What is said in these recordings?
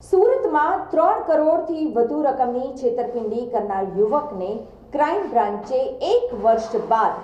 સુરતમાં ત્રણ કરોડથી વધુ રકમની છેતરપિંડી કરનાર યુવકને ક્રાઇમ બ્રાન્ચે એક વર્ષ બાદ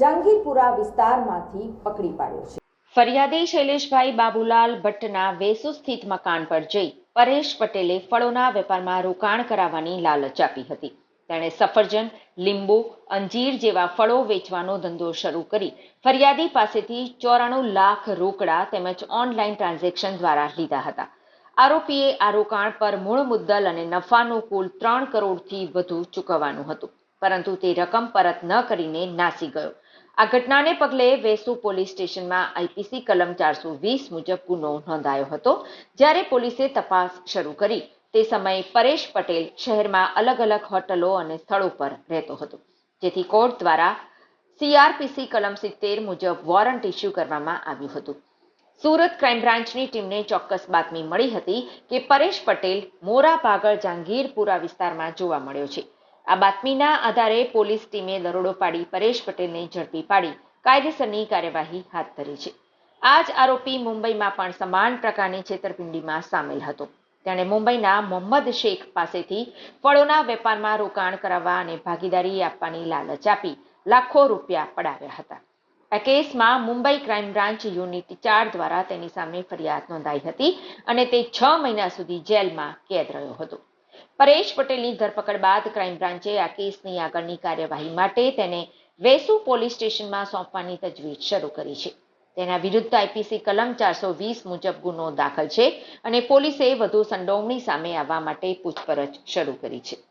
જહાંગીરપુરા વિસ્તારમાંથી પકડી પાડ્યો છે. ફરિયાદી શૈલેષભાઈ બાબુલાલ ભટ્ટના વેસુ સ્થિત મકાન પર જઈ પરેશ પટેલે ફળોના વેપારમાં રોકાણ કરાવવાની લાલચ આપી હતી. તેણે સફરજન, લીંબુ, અંજીર જેવા ફળો વેચવાનો ધંધો શરૂ કરી ફરિયાદી પાસેથી ચોરાણું લાખ રોકડા તેમજ ઓનલાઈન ટ્રાન્ઝેક્શન દ્વારા લીધા હતા. આરોપીએ આ રોકાણ પર મૂળ મુદ્દલ અને નફાનું કુલ ત્રણ કરોડથી વધુ ચૂકવવાનું હતું. પરંતુ તે રકમ પરત ન કરીને નાસી ગયો. આ ઘટનાને પગલે વેસુ પોલીસ સ્ટેશનમાં આઈપીસી કલમ ચારસો વીસ મુજબ ગુનો નોંધાયો હતો. જ્યારે પોલીસે તપાસ શરૂ કરી, તે સમયે પરેશ પટેલ શહેરમાં અલગ અલગ હોટલો અને સ્થળો પર રહેતો હતો. જેથી કોર્ટ દ્વારા સીઆરપીસી કલમ સિત્તેર મુજબ વોરંટ ઇસ્યુ કરવામાં આવ્યું હતું. સુરત ક્રાઇમ બ્રાન્ચની ટીમને ચોક્કસ બાતમી મળી હતી કે પરેશ પટેલ મોરા ભાગળ જહાંગીરપુરા વિસ્તારમાં જોવા મળ્યો છે. આ બાતમીના આધારે પોલીસ ટીમે દરોડો પાડી પરેશ પટેલને ઝડપી પાડી, કાયદેસરની કાર્યવાહી હાથ ધરી છે. આ જ આરોપી મુંબઈમાં પણ સમાન પ્રકારની છેતરપિંડીમાં સામેલ હતો. તેણે મુંબઈના મોહમ્મદ શેખ પાસેથી ફળોના વેપારમાં રોકાણ કરાવવા અને ભાગીદારી આપવાની લાલચ આપી લાખો રૂપિયા પડાવ્યા હતા. આ કેસમાં મુંબઈ ક્રાઇમ બ્રાન્ચ યુનિટ ચાર દ્વારા તેની સામે ફરિયાદ નોંધાઈ હતી અને તે છ મહિના સુધી જેલમાં કેદ રહ્યો હતો. પરેશ પટેલની ધરપકડ બાદ ક્રાઇમ બ્રાન્ચે આ કેસની આગળની કાર્યવાહી માટે તેને વેસુ પોલીસ સ્ટેશનમાં સોંપવાની તજવીજ શરૂ કરી છે. તેના વિરુદ્ધ આઈપીસી કલમ ચારસો વીસ મુજબ ગુનો દાખલ છે અને પોલીસે વધુ સંડોવણી સામે આવવા માટે પૂછપરછ શરૂ કરી છે.